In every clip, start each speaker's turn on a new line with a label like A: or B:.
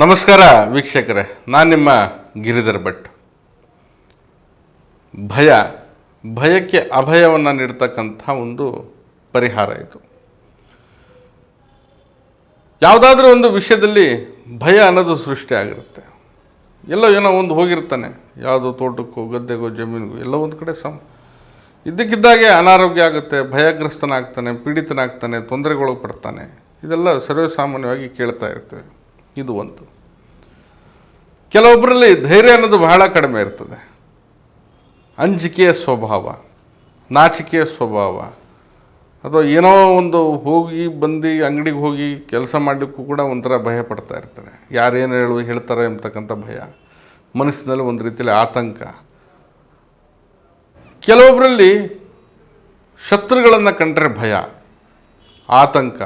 A: ನಮಸ್ಕಾರ ವೀಕ್ಷಕರೇ, ನಾನು ನಿಮ್ಮ ಗಿರಿಧರ್ ಭಟ್. ಭಯ, ಭಯಕ್ಕೆ ಅಭಯವನ್ನು ನೀಡ್ತಕ್ಕಂಥ ಒಂದು ಪರಿಹಾರ ಇದು. ಯಾವುದಾದ್ರೂ ಒಂದು ವಿಷಯದಲ್ಲಿ ಭಯ ಅನ್ನೋದು ಸೃಷ್ಟಿ ಆಗಿರುತ್ತೆ. ಎಲ್ಲೋ ಏನೋ ಒಂದು ಹೋಗಿರ್ತಾನೆ, ಯಾವುದೋ ತೋಟಕ್ಕೋ, ಗದ್ದೆಗೋ, ಜಮೀನಿಗೋ, ಎಲ್ಲ ಒಂದು ಕಡೆ ಸಮ, ಇದ್ದಕ್ಕಿದ್ದಾಗೆ ಅನಾರೋಗ್ಯ ಆಗುತ್ತೆ, ಭಯಗ್ರಸ್ತನಾಗ್ತಾನೆ, ಪೀಡಿತನಾಗ್ತಾನೆ, ತೊಂದರೆಗೊಳಪಡ್ತಾನೆ, ಇದೆಲ್ಲ ಸರ್ವೇಸಾಮಾನ್ಯವಾಗಿ ಕೇಳ್ತಾ ಇರ್ತೇವೆ. ಇದು ಒಂದು. ಕೆಲವೊಬ್ಬರಲ್ಲಿ ಧೈರ್ಯ ಅನ್ನೋದು ಬಹಳ ಕಡಿಮೆ ಇರ್ತದೆ. ಅಂಜಿಕೆಯ ಸ್ವಭಾವ, ನಾಚಿಕೆಯ ಸ್ವಭಾವ, ಅಥವಾ ಏನೋ ಒಂದು ಹೋಗಿ ಬಂದು ಅಂಗಡಿಗೆ ಹೋಗಿ ಕೆಲಸ ಮಾಡಲಿಕ್ಕೂ ಕೂಡ ಒಂಥರ ಭಯ ಪಡ್ತಾ ಇರ್ತಾರೆ. ಯಾರೇನು ಹೇಳು, ಹೇಳ್ತಾರೆ ಎಂಬತಕ್ಕಂಥ ಭಯ. ಮನಸ್ಸಿನಲ್ಲಿ ಒಂದು ರೀತಿಯಲ್ಲಿ ಆತಂಕ. ಕೆಲವೊಬ್ಬರಲ್ಲಿ ಶತ್ರುಗಳನ್ನು ಕಂಡ್ರೆ ಭಯ, ಆತಂಕ.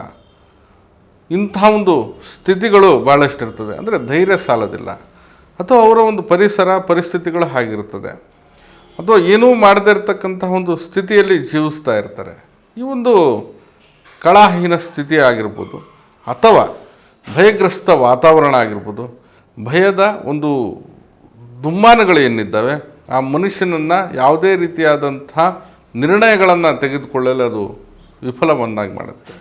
A: ಇಂಥ ಒಂದು ಸ್ಥಿತಿಗಳು ಭಾಳಷ್ಟು ಇರ್ತದೆ ಅಂದರೆ ಧೈರ್ಯ ಸಾಲೋದಿಲ್ಲ. ಅಥವಾ ಅವರ ಒಂದು ಪರಿಸರ, ಪರಿಸ್ಥಿತಿಗಳು ಹಾಗಿರ್ತದೆ. ಅಥವಾ ಏನೂ ಮಾಡದೇ ಇರತಕ್ಕಂಥ ಒಂದು ಸ್ಥಿತಿಯಲ್ಲಿ ಜೀವಿಸ್ತಾ ಇರ್ತಾರೆ. ಈ ಒಂದು ಕಳಾಹೀನ ಸ್ಥಿತಿ ಆಗಿರ್ಬೋದು, ಅಥವಾ ಭಯಗ್ರಸ್ತ ವಾತಾವರಣ ಆಗಿರ್ಬೋದು, ಭಯದ ಒಂದು ದುಮ್ಮಾನಗಳು ಏನಿದ್ದಾವೆ, ಆ ಮನುಷ್ಯನನ್ನು ಯಾವುದೇ ರೀತಿಯಾದಂಥ ನಿರ್ಣಯಗಳನ್ನು ತೆಗೆದುಕೊಳ್ಳಲು ಅದು ವಿಫಲವನ್ನಾಗಿ ಮಾಡುತ್ತೆ.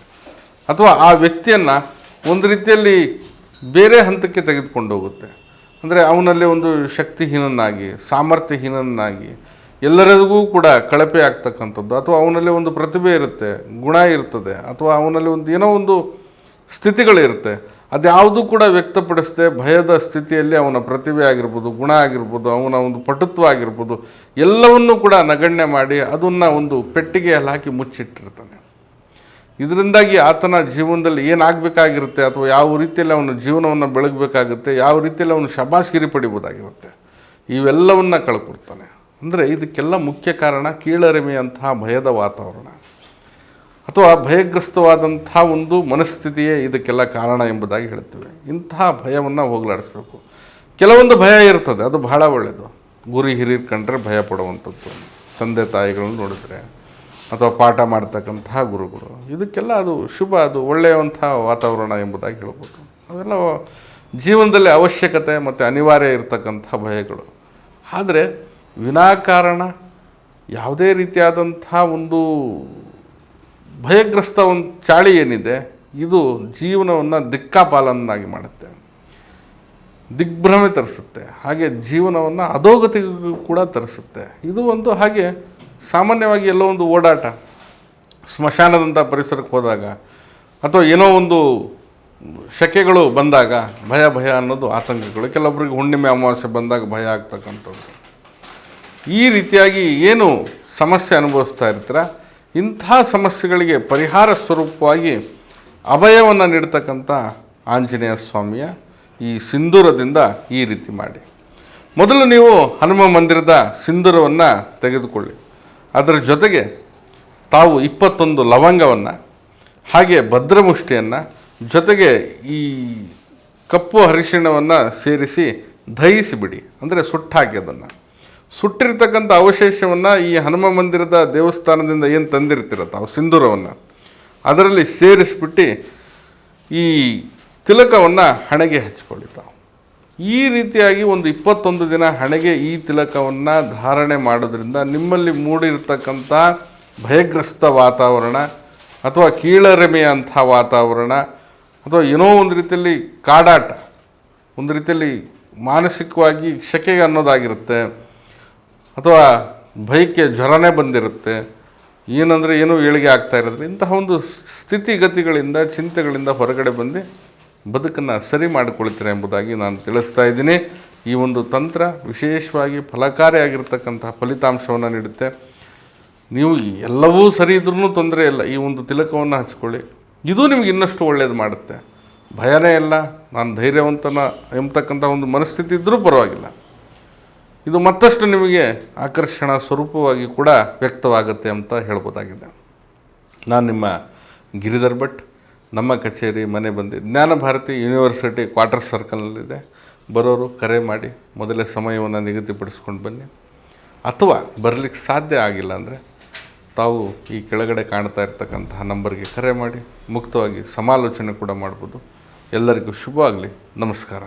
A: ಅಥವಾ ಆ ವ್ಯಕ್ತಿಯನ್ನು ಒಂದು ರೀತಿಯಲ್ಲಿ ಬೇರೆ ಹಂತಕ್ಕೆ ತೆಗೆದುಕೊಂಡು ಹೋಗುತ್ತೆ. ಅಂದರೆ ಅವನಲ್ಲಿ ಒಂದು ಶಕ್ತಿಹೀನನಾಗಿ, ಸಾಮರ್ಥ್ಯಹೀನನಾಗಿ, ಎಲ್ಲರಿಗೂ ಕೂಡ ಕಳಪೆ ಆಗ್ತಕ್ಕಂಥದ್ದು. ಅಥವಾ ಅವನಲ್ಲಿ ಒಂದು ಪ್ರತಿಭೆ ಇರುತ್ತೆ, ಗುಣ ಇರ್ತದೆ. ಅಥವಾ ಅವನಲ್ಲಿ ಒಂದು ಏನೋ ಒಂದು ಸ್ಥಿತಿಗಳಿರುತ್ತೆ. ಅದ್ಯಾವುದೂ ಕೂಡ ವ್ಯಕ್ತಪಡಿಸದೆ ಭಯದ ಸ್ಥಿತಿಯಲ್ಲಿ ಅವನ ಪ್ರತಿಭೆ ಆಗಿರ್ಬೋದು, ಗುಣ ಆಗಿರ್ಬೋದು, ಅವನ ಒಂದು ಪಟುತ್ವ ಆಗಿರ್ಬೋದು, ಎಲ್ಲವನ್ನೂ ಕೂಡ ನಗಣ್ಯ ಮಾಡಿ ಅದನ್ನು ಒಂದು ಪೆಟ್ಟಿಗೆಯಲ್ಲಿ ಹಾಕಿ ಮುಚ್ಚಿಟ್ಟಿರ್ತಾನೆ. ಇದರಿಂದಾಗಿ ಆತನ ಜೀವನದಲ್ಲಿ ಏನಾಗಬೇಕಾಗಿರುತ್ತೆ ಅಥವಾ ಯಾವ ರೀತಿಯಲ್ಲಿ ಅವನು ಜೀವನವನ್ನು ಬೆಳಗಬೇಕಾಗುತ್ತೆ, ಯಾವ ರೀತಿಯಲ್ಲಿ ಅವನು ಶಬಾಷ್ಗಿರಿ ಪಡಿಬೋದಾಗಿರುತ್ತೆ, ಇವೆಲ್ಲವನ್ನು ಕಳ್ಕೊಡ್ತಾನೆ. ಅಂದರೆ ಇದಕ್ಕೆಲ್ಲ ಮುಖ್ಯ ಕಾರಣ ಕೀಳರಿಮೆಯಂತಹ ಭಯದ ವಾತಾವರಣ. ಅಥವಾ ಭಯಗ್ರಸ್ತವಾದಂಥ ಒಂದು ಮನಸ್ಥಿತಿಯೇ ಇದಕ್ಕೆಲ್ಲ ಕಾರಣ ಎಂಬುದಾಗಿ ಹೇಳ್ತೇವೆ. ಇಂತಹ ಭಯವನ್ನು ಹೋಗಲಾಡಿಸ್ಬೇಕು. ಕೆಲವೊಂದು ಭಯ ಇರ್ತದೆ, ಅದು ಬಹಳ ಒಳ್ಳೆಯದು ಗುರಿ ಹಿರಿಯರು ಕಂಡ್ರೆ ಭಯ ಪಡುವಂಥದ್ದು. ತಂದೆ ತಾಯಿಗಳನ್ನು ನೋಡಿದ್ರೆ. ಅಥವಾ ಪಾಠ ಮಾಡ್ತಕ್ಕಂತಹ ಗುರುಗಳು. ಇದಕ್ಕೆಲ್ಲ ಅದು ಶುಭ, ಅದು ಒಳ್ಳೆಯವಂಥ ವಾತಾವರಣ ಎಂಬುದಾಗಿ ಹೇಳ್ಬೋದು. ಅವೆಲ್ಲ ಜೀವನದಲ್ಲಿ ಅವಶ್ಯಕತೆ ಮತ್ತು ಅನಿವಾರ್ಯ ಇರತಕ್ಕಂಥ ಭಯಗಳು. ಆದರೆ ವಿನಾಕಾರಣ ಯಾವುದೇ ರೀತಿಯಾದಂಥ ಒಂದು ಭಯಗ್ರಸ್ತ ಒಂದು ಚಾಳಿ ಏನಿದೆ, ಇದು ಜೀವನವನ್ನು ದಿಕ್ಕಾಪಾಲನ್ನಾಗಿ ಮಾಡುತ್ತೆ. ದಿಗ್ಭ್ರಮೆ ತರಿಸುತ್ತೆ. ಹಾಗೆ ಜೀವನವನ್ನು ಅಧೋಗತಿಗೂ ಕೂಡ ತರಿಸುತ್ತೆ. ಇದು ಒಂದು ಹಾಗೆ ಸಾಮಾನ್ಯವಾಗಿ ಎಲ್ಲೋ ಒಂದು ಓಡಾಟ ಸ್ಮಶಾನದಂಥ ಪರಿಸರಕ್ಕೆ ಹೋದಾಗ ಅಥವಾ ಏನೋ ಒಂದು ಶಕೆಗಳು ಬಂದಾಗ ಭಯ ಭಯ ಅನ್ನೋದು ಆತಂಕಗಳು. ಕೆಲವೊಬ್ಬರಿಗೆ ಹುಣ್ಣಿಮೆ, ಅಮಾವಾಸ್ಯೆ ಬಂದಾಗ ಭಯ ಆಗ್ತಕ್ಕಂಥದ್ದು. ಈ ರೀತಿಯಾಗಿ ಏನು ಸಮಸ್ಯೆ ಅನುಭವಿಸ್ತಾ ಇರ್ತೀರ? ಇಂಥ ಸಮಸ್ಯೆಗಳಿಗೆ ಪರಿಹಾರ ಸ್ವರೂಪವಾಗಿ ಅಭಯವನ್ನು ನೀಡ್ತಕ್ಕಂಥ ಆಂಜನೇಯ ಸ್ವಾಮಿಯ ಈ ಸಿಂಧೂರದಿಂದ ಈ ರೀತಿ ಮಾಡಿ. ಮೊದಲು ನೀವು ಹನುಮ ಮಂದಿರದ ಸಿಂಧೂರವನ್ನು ತೆಗೆದುಕೊಳ್ಳಿ. ಅದರ ಜೊತೆಗೆ ತಾವು ಇಪ್ಪತ್ತೊಂದು ಲವಂಗವನ್ನು, ಹಾಗೆ ಭದ್ರಮುಷ್ಟಿಯನ್ನು, ಜೊತೆಗೆ ಈ ಕಪ್ಪು ಅರಿಶಿಣವನ್ನು ಸೇರಿಸಿ ದಹಿಸಿಬಿಡಿ. ಅಂದರೆ ಸುಟ್ಟಾಕಿ ಅದನ್ನು. ಸುಟ್ಟಿರ್ತಕ್ಕಂಥ ಅವಶೇಷವನ್ನು ಈ ಹನುಮ ಮಂದಿರದ ದೇವಸ್ಥಾನದಿಂದ ಏನು ತಂದಿರ್ತೀರ ತಾವು ಸಿಂಧೂರವನ್ನು? ಅದರಲ್ಲಿ ಸೇರಿಸ್ಬಿಟ್ಟು ಈ ತಿಲಕವನ್ನು ಹಣೆಗೆ ಹಚ್ಕೊಳ್ಳಿ ತಾವು. ಈ ರೀತಿಯಾಗಿ ಒಂದು ಇಪ್ಪತ್ತೊಂದು ದಿನ ಹಣೆಗೆ ಈ ತಿಲಕವನ್ನು ಧಾರಣೆ ಮಾಡೋದ್ರಿಂದ ನಿಮ್ಮಲ್ಲಿ ಮೂಡಿರ್ತಕ್ಕಂಥ ಭಯಗ್ರಸ್ತ ವಾತಾವರಣ ಅಥವಾ ಕೀಳರಿಮೆಯಂಥ ವಾತಾವರಣ ಅಥವಾ ಏನೋ ಒಂದು ರೀತಿಯಲ್ಲಿ ಕಾಡಾಟ, ಒಂದು ರೀತಿಯಲ್ಲಿ ಮಾನಸಿಕವಾಗಿ ಶೆಕೆಗೆ ಅನ್ನೋದಾಗಿರುತ್ತೆ ಅಥವಾ ಭಯಕ್ಕೆ ಜ್ವರನೇ ಬಂದಿರುತ್ತೆ, ಏನಂದರೆ ಏನೂ ಏಳಿಗೆ ಆಗ್ತಾ ಇರೋದ್ರೆ ಇಂತಹ ಒಂದು ಸ್ಥಿತಿಗತಿಗಳಿಂದ ಚಿಂತೆಗಳಿಂದ ಹೊರಗಡೆ ಬಂದು ಬದುಕನ್ನು ಸರಿ ಮಾಡಿಕೊಳ್ತೀರಾ ಎಂಬುದಾಗಿ ನಾನು ತಿಳಿಸ್ತಾ ಇದ್ದೀನಿ. ಈ ಒಂದು ತಂತ್ರ ವಿಶೇಷವಾಗಿ ಫಲಕಾರಿಯಾಗಿರ್ತಕ್ಕಂತಹ ಫಲಿತಾಂಶವನ್ನು ನೀಡುತ್ತೆ. ನೀವು ಎಲ್ಲವೂ ಸರಿ ಇದ್ರೂ ತೊಂದರೆ ಇಲ್ಲ. ಈ ಒಂದು ತಿಲಕವನ್ನು ಹಚ್ಕೊಳ್ಳಿ. ಇದು ನಿಮ್ಗೆ ಇನ್ನಷ್ಟು ಒಳ್ಳೇದು ಮಾಡುತ್ತೆ. ಭಯನೇ ಇಲ್ಲ. ನಾನು ಧೈರ್ಯವಂತನ ಎಂಬತಕ್ಕಂಥ ಒಂದು ಮನಸ್ಥಿತಿ ಇದ್ದರೂ ಪರವಾಗಿಲ್ಲ. ಇದು ಮತ್ತಷ್ಟು ನಿಮಗೆ ಆಕರ್ಷಣ ಸ್ವರೂಪವಾಗಿ ಕೂಡ ವ್ಯಕ್ತವಾಗುತ್ತೆ ಅಂತ ಹೇಳ್ಬೋದಾಗಿದೆ. ನಾನು ನಿಮ್ಮ ಗಿರಿಧರ್ ಭಟ್. ನಮ್ಮ ಕಚೇರಿ ಮನೆ ಬಂದು ಜ್ಞಾನ ಭಾರತಿ ಯೂನಿವರ್ಸಿಟಿ ಕ್ವಾರ್ಟರ್ ಸರ್ಕಲ್ನಲ್ಲಿದೆ. ಬರೋರು ಕರೆ ಮಾಡಿ ಮೊದಲೇ ಸಮಯವನ್ನು ನಿಗದಿಪಡಿಸ್ಕೊಂಡು ಬನ್ನಿ. ಅಥವಾ ಬರಲಿಕ್ಕೆ ಸಾಧ್ಯ ಆಗಿಲ್ಲ ಅಂದರೆ ತಾವು ಈ ಕೆಳಗಡೆ ಕಾಣ್ತಾ ಇರ್ತಕ್ಕಂತಹ ನಂಬರ್ಗೆ ಕರೆ ಮಾಡಿ ಮುಕ್ತವಾಗಿ ಸಮಾಲೋಚನೆ ಕೂಡ ಮಾಡ್ಬೋದು. ಎಲ್ಲರಿಗೂ ಶುಭ ಆಗಲಿ ನಮಸ್ಕಾರ.